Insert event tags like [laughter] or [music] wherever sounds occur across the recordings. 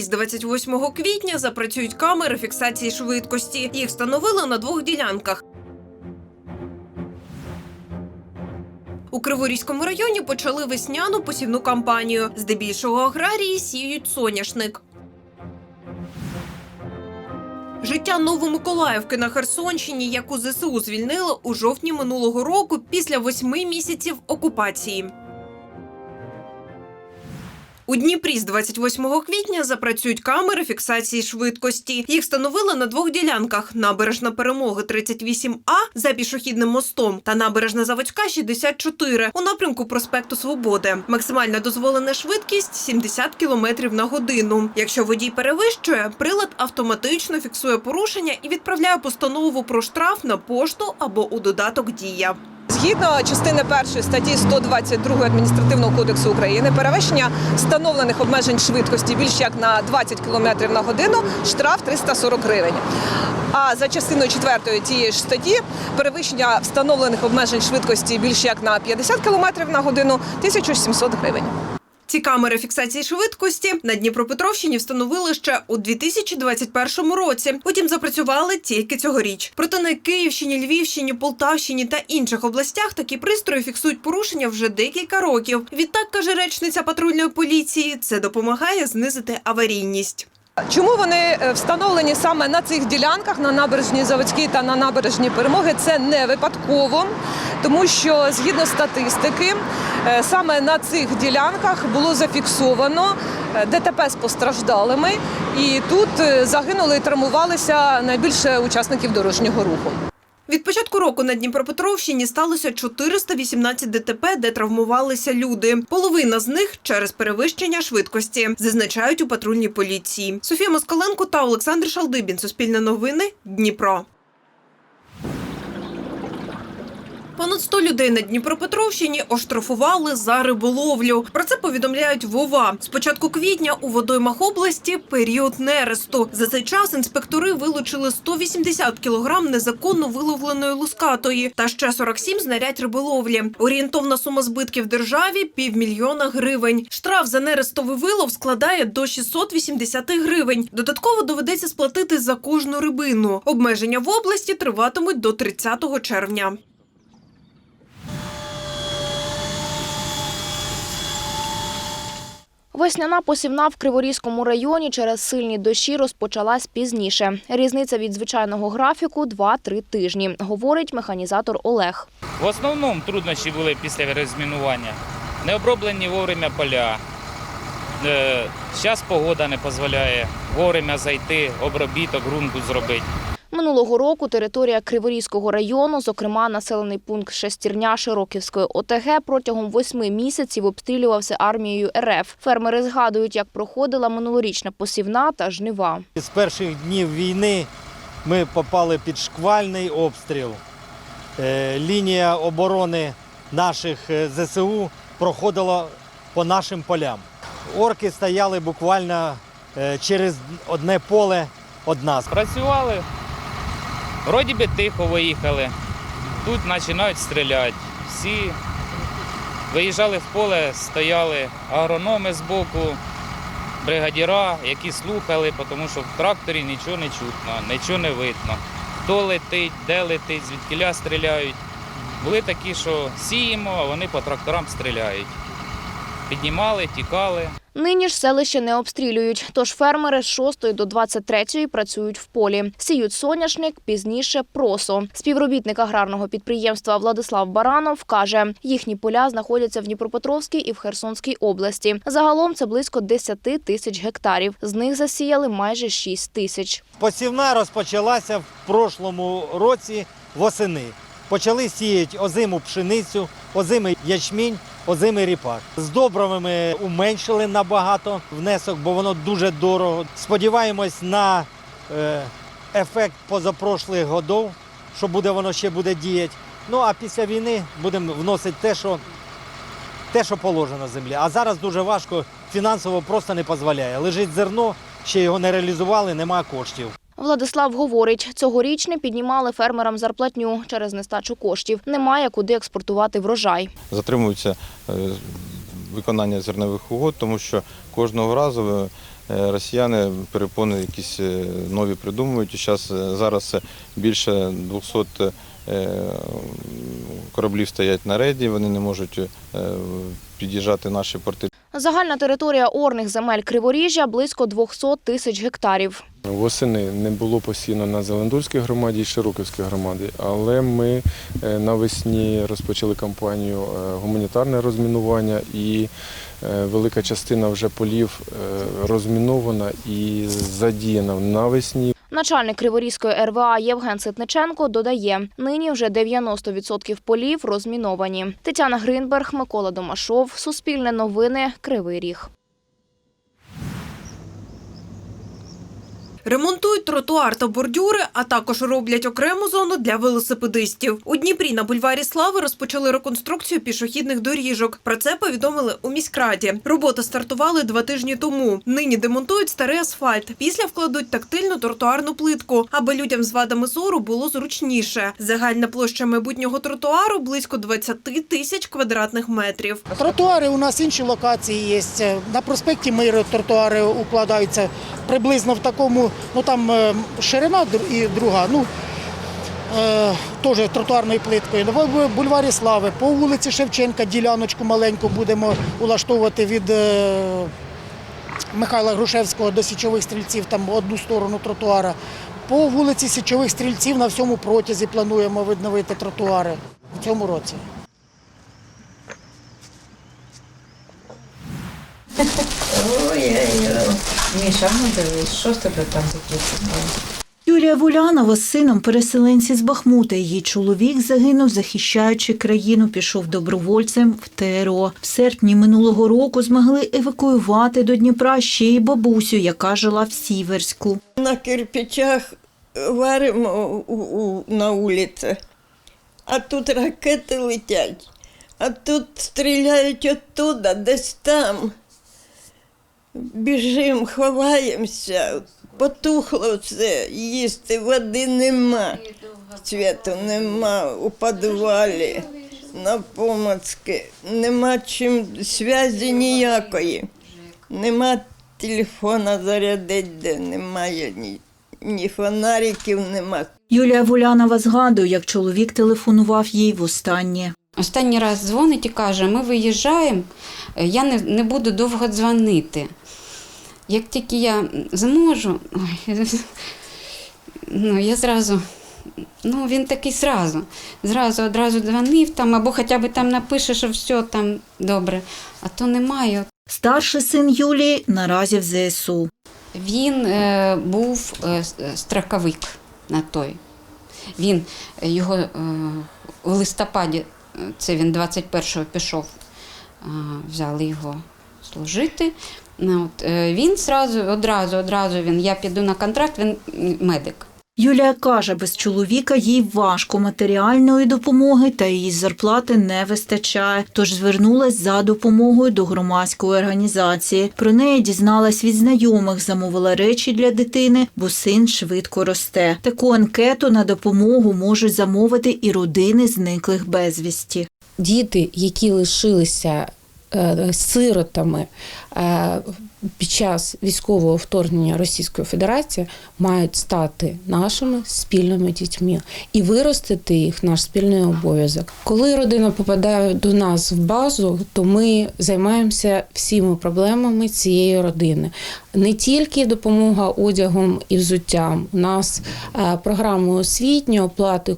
З 28 квітня запрацюють камери фіксації швидкості. Їх встановили на двох ділянках. У Криворізькому районі почали весняну посівну кампанію. Здебільшого аграрії сіють соняшник. Життя Новомиколаївки на Херсонщині, яку ЗСУ звільнили у жовтні минулого року після восьми місяців окупації. У Дніпрі з 28 квітня запрацюють камери фіксації швидкості. Їх встановили на двох ділянках: набережна перемоги 38А за пішохідним мостом та набережна Заводська 64 у напрямку проспекту Свободи. Максимальна дозволена швидкість 70 км на годину. Якщо водій перевищує, прилад автоматично фіксує порушення і відправляє постанову про штраф на пошту або у додаток Дія. Згідно частини першої статті 122 адміністративного кодексу України, перевищення встановлених обмежень швидкості більш як на 20 км на годину штраф 340 гривень. А за частиною четвертої тієї ж статті перевищення встановлених обмежень швидкості більше як на 50 км на годину 1700 гривень. Ці камери фіксації швидкості на Дніпропетровщині встановили ще у 2021 році. Потім запрацювали тільки цьогоріч. Проте на Київщині, Львівщині, Полтавщині та інших областях такі пристрої фіксують порушення вже декілька років. Відтак каже речниця патрульної поліції, це допомагає знизити аварійність. Чому вони е, встановлені саме на цих ділянках на набережній Заводській та на набережні перемоги? Це не випадково, тому що згідно статистики, е, саме на цих ділянках було зафіксовано е, ДТП з постраждалими, і тут загинули і травмувалися найбільше учасників дорожнього руху. Від початку року на Дніпропетровщині сталося 418 ДТП, де травмувалися люди. Половина з них через перевищення швидкості, зазначають у патрульній поліції. Софія Москаленко та Олександр Шалдибін. Суспільне новини. Дніпро. Понад 100 людей на Дніпропетровщині оштрафували за риболовлю. Про це повідомляють Вова. З початку квітня у водоймах області період нересту. За цей час інспектори вилучили 180 кілограм незаконно виловленої лускатої та ще 47 знарядь риболовлі. Орієнтовна сума збитків державі півмільйона гривень. Штраф за нерестовий вилов складає до 680 гривень. Додатково доведеться сплатити за кожну рибину. Обмеження в області триватимуть до 30 червня. Весняна посівна в Криворізькому районі через сильні дощі розпочалась пізніше. Різниця від звичайного графіку 2-3 тижні, говорить механізатор Олег. В основному труднощі були після розмінування. Не оброблені вовремя поля. Зараз погода не дозволяє вовремя зайти, обробіток, ґрунту зробити. Минулого року територія Криворізького району, зокрема населений пункт Шестірня Широківської ОТГ, протягом восьми місяців обстрілювався армією РФ. Фермери згадують, як проходила минулорічна посівна та жнива. З перших днів війни ми попали під шквальний обстріл. Е, Лінія оборони наших е, ЗСУ проходила по нашим полям. Орки стояли буквально е, через одне поле від нас. Працювали, вроді би тихо виїхали. Тут починають стріляти. Всі виїжджали в поле, стояли агрономи з боку, бригадіра, які слухали, тому що в тракторі нічого не чутно, нічого не видно. Хто летить, де летить, звідкіля стріляють. Були такі, що сіємо, а вони по тракторам стріляють. Піднімали, тікали. Нині ж селище не обстрілюють, тож фермери з 6 до 23 працюють в полі. Сіють соняшник, пізніше просо. Співробітник аграрного підприємства Владислав Баранов каже, їхні поля знаходяться в Дніпропетровській і в Херсонській області. Загалом це близько 10 тисяч гектарів. З них засіяли майже 6 тисяч. Посівна розпочалася в прошлому році восени. Почали сіяти озиму пшеницю, озимий ячмінь, озимий ріпак. З добривами уменшили набагато внесок, бо воно дуже дорого. Сподіваємось на е, ефект позапрошлих годів, що буде воно ще буде діяти. Ну а після війни будемо вносити те, що, те, що положено землі. А зараз дуже важко, фінансово просто не дозволяє. Лежить зерно, ще його не реалізували, немає коштів. Владислав говорить, цьогоріч не піднімали фермерам зарплатню через нестачу коштів. Немає куди експортувати врожай. затримується е, виконання зернових угод, тому що кожного разу е, росіяни перепони якісь е, нові придумують. Зараз це більше 200 е, кораблів стоять на рейді, вони не можуть е, під'їжджати наші порти. Загальна територія орних земель Криворіжжя близько 200 тисяч гектарів. Восени не було постійно на Зелендольській громаді і Широківській громаді, але ми е, навесні розпочали кампанію гуманітарне розмінування і велика частина вже полів розмінована і задіяна навесні. Начальник Криворізької РВА Євген Ситниченко додає, нині вже 90% полів розміновані. Тетяна Гринберг, Микола Домашов, Суспільне новини, Кривий Ріг. Ремонтують тротуар та бордюри, а також роблять окрему зону для велосипедистів. У Дніпрі на бульварі Слави розпочали реконструкцію пішохідних доріжок. Про це повідомили у міськраді. Роботи стартували два тижні тому. Нині демонтують старий асфальт. Після вкладуть тактильну тротуарну плитку, аби людям з вадами зору було зручніше. Загальна площа майбутнього тротуару близько 20 тисяч квадратних метрів. Тротуари у нас інші локації є. На проспекті Миру тротуари укладаються приблизно в такому, ну там е, ширина і друга, ну е, теж тротуарною плиткою. Бу- бульварі Слави, по вулиці Шевченка діляночку маленьку будемо улаштовувати від е, Михайла Грушевського до Січових стрільців, там одну сторону тротуара. По вулиці Січових стрільців на всьому протязі плануємо відновити тротуари в цьому році. Ой-ой-ой. Міша, ну дивись, що з тебе там таке? Юлія Вулянова з сином переселенці з Бахмута. Її чоловік загинув, захищаючи країну, пішов добровольцем в ТРО. В серпні минулого року змогли евакуювати до Дніпра ще й бабусю, яка жила в Сіверську. На кирпичах варимо у, у, на вулиці, а тут ракети летять, а тут стріляють оттуда, десь там. Біжимо, ховаємося, потухло все, їсти, води нема, світу нема у підвалі, на помацки, нема чим зв'язі ніякої. Нема телефона зарядити, де немає ні, ні фонариків, нема. Юлія Вулянова згадує, як чоловік телефонував їй востаннє. Останній раз дзвонить і каже, ми виїжджаємо, я не, не буду довго дзвонити. Як тільки я зможу, ой, ну, я зразу, ну він такий зразу, зразу одразу дзвонив там, або хоча б там напише, що все там добре, а то немає. Старший син Юлії наразі в ЗСУ. Він е, був е, строковик на той. Він його е, у листопаді, е, це він 21-го пішов, е, взяли його служити. Ну, от, е, він зразу, одразу, одразу він, я піду на контракт, він медик. Юлія каже, без чоловіка їй важко матеріальної допомоги та її зарплати не вистачає, тож звернулась за допомогою до громадської організації. Про неї дізналась від знайомих, замовила речі для дитини, бо син швидко росте. Таку анкету на допомогу можуть замовити і родини зниклих безвісті. діти, які лишилися е, сиротами під час військового вторгнення Російської Федерації, мають стати нашими спільними дітьми і виростити їх наш спільний обов'язок. Коли родина попадає до нас в базу, то ми займаємося всіми проблемами цієї родини. Не тільки допомога одягом і взуттям. У нас е, програми освітні, оплати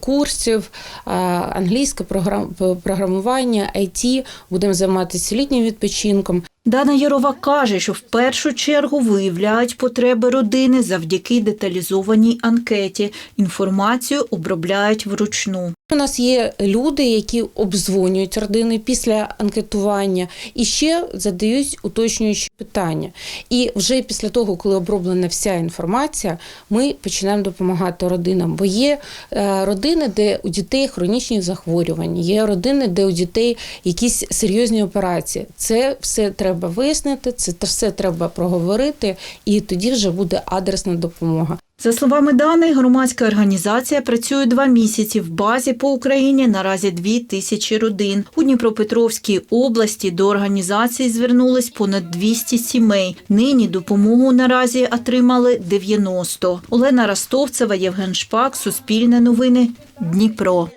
курсів, е, англійське програм, програмування, IT. Будемо займатися літнім відпочинком. Дана Ярова каже, що в першу чергу виявляють потреби родини завдяки деталізованій анкеті. Інформацію обробляють вручну. У нас є люди, які обдзвонюють родини після анкетування і ще задають уточнюючі питання. І вже після того, коли оброблена вся інформація, ми починаємо допомагати родинам. Бо є е, родини, де у дітей хронічні захворювання, є родини, де у дітей якісь серйозні операції. Це все треба вияснити, це все треба проговорити, і тоді вже буде адресна допомога. За словами даних, громадська організація працює два місяці в базі по Україні. Наразі дві тисячі родин. У Дніпропетровській області до організації звернулись понад 200 сімей. Нині допомогу наразі отримали 90. Олена Ростовцева, Євген Шпак, Суспільне новини, Дніпро.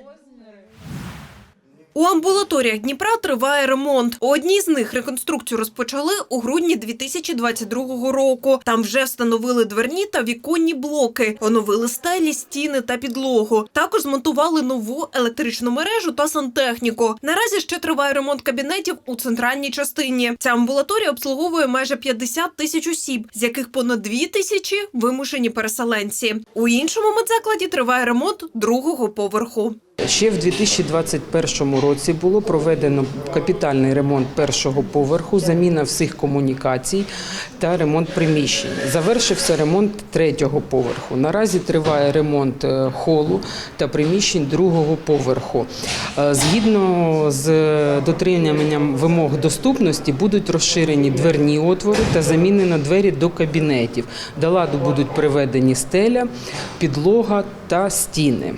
У амбулаторіях Дніпра триває ремонт. У одній з них реконструкцію розпочали у грудні 2022 року. Там вже встановили дверні та віконні блоки, оновили стелі, стіни та підлогу. Також змонтували нову електричну мережу та сантехніку. Наразі ще триває ремонт кабінетів у центральній частині. Ця амбулаторія обслуговує майже 50 тисяч осіб, з яких понад 2 тисячі вимушені переселенці. У іншому медзакладі триває ремонт другого поверху. Ще в 2021 році було проведено капітальний ремонт першого поверху, заміна всіх комунікацій та ремонт приміщень. Завершився ремонт третього поверху. Наразі триває ремонт е, холу та приміщень другого поверху. Е, Згідно з дотриманням вимог доступності будуть розширені дверні отвори та замінено двері до кабінетів. До ладу будуть приведені стеля, підлога та стіни.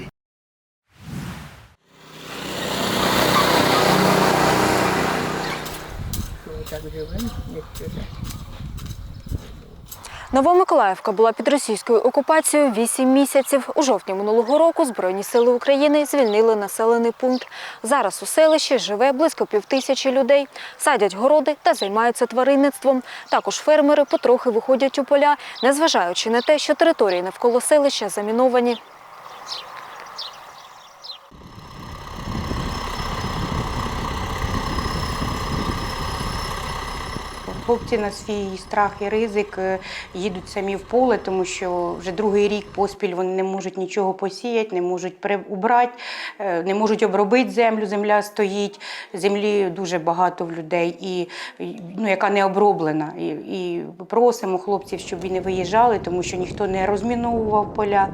Новомиколаївка була під російською окупацією 8 місяців. У жовтні минулого року Збройні сили України звільнили населений пункт. Зараз у селищі живе близько півтисячі людей, садять городи та займаються тваринництвом. Також фермери потрохи виходять у поля, незважаючи на те, що території навколо селища заміновані. Хлопці на свій страх і ризик е, їдуть самі в поле, тому що вже другий рік поспіль вони не можуть нічого посіяти, не можуть переубрати, е, не можуть обробити землю. Земля стоїть, землі дуже багато в людей, і ну, яка не оброблена. І, і просимо хлопців, щоб вони виїжджали, тому що ніхто не розміновував поля.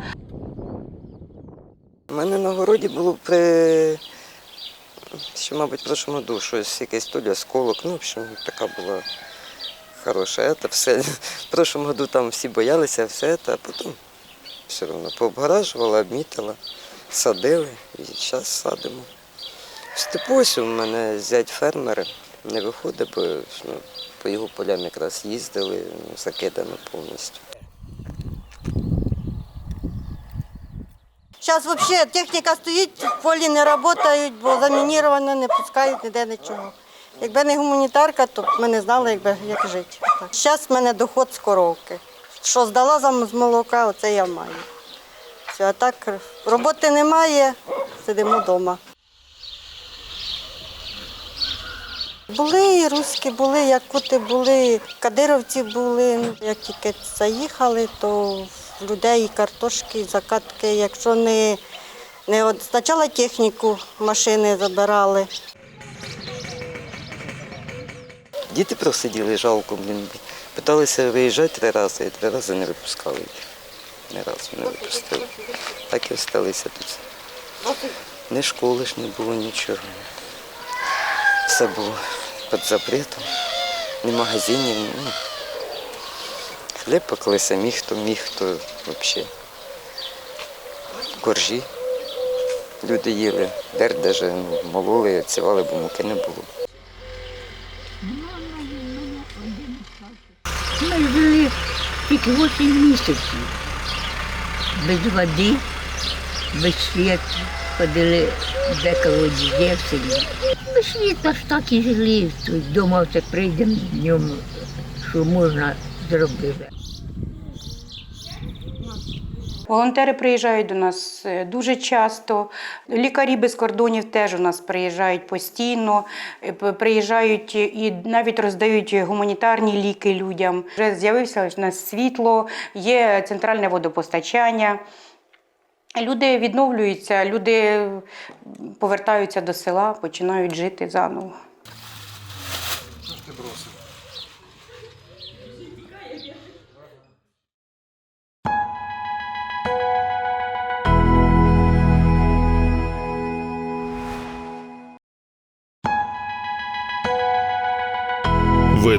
У мене на городі було при, що, мабуть, в году якесь то осколок, ну, в общем, така була хороша. Це все. [laughs] В прошлому году там всі боялися, все це, а потім все одно пообгаражувала, обмітила, садили і зараз садимо. В у мене зять фермер, не виходить, бо ну, по його полям якраз їздили, ну, закидано повністю. Зараз взагалі техніка стоїть, полі не працюють, бо замініровано, не пускають ніде нічого. Якби не гуманітарка, то ми не знали, якби, як жити. Зараз в мене доход з коровки. Що здала з молока, оце я маю. Все, а так роботи немає, сидимо вдома. Були і руські, були, якути були, кадировці були. Як тільки заїхали, то людей і картошки, і закатки. Якщо не, не от, спочатку техніку машини забирали. Діти просиділи, жалко, блін. Питалися виїжджати три рази, і три рази не випускали їх. Ні разу не випустили. Так і залишилися тут. Ні школи ж не було нічого. Все було під запретом, ні магазинів. Ну, хліб пекли самі, хто міг, хто взагалі. Коржі. Люди їли, дер навіть ну, мололи, цівали, бо муки не було. Ми жили тільки 8 місяців. Без води, без світу. Ходили деколи дітей в селі. Ми світло ж так і жили. Думав, що прийдемо днем, що можна зробити. Волонтери приїжджають до нас е, дуже часто. Лікарі без кордонів теж у нас приїжджають постійно. Е, Приїжджають і навіть роздають гуманітарні ліки людям. Вже з'явився у нас світло, є центральне водопостачання. Люди відновлюються, люди повертаються до села, починають жити заново.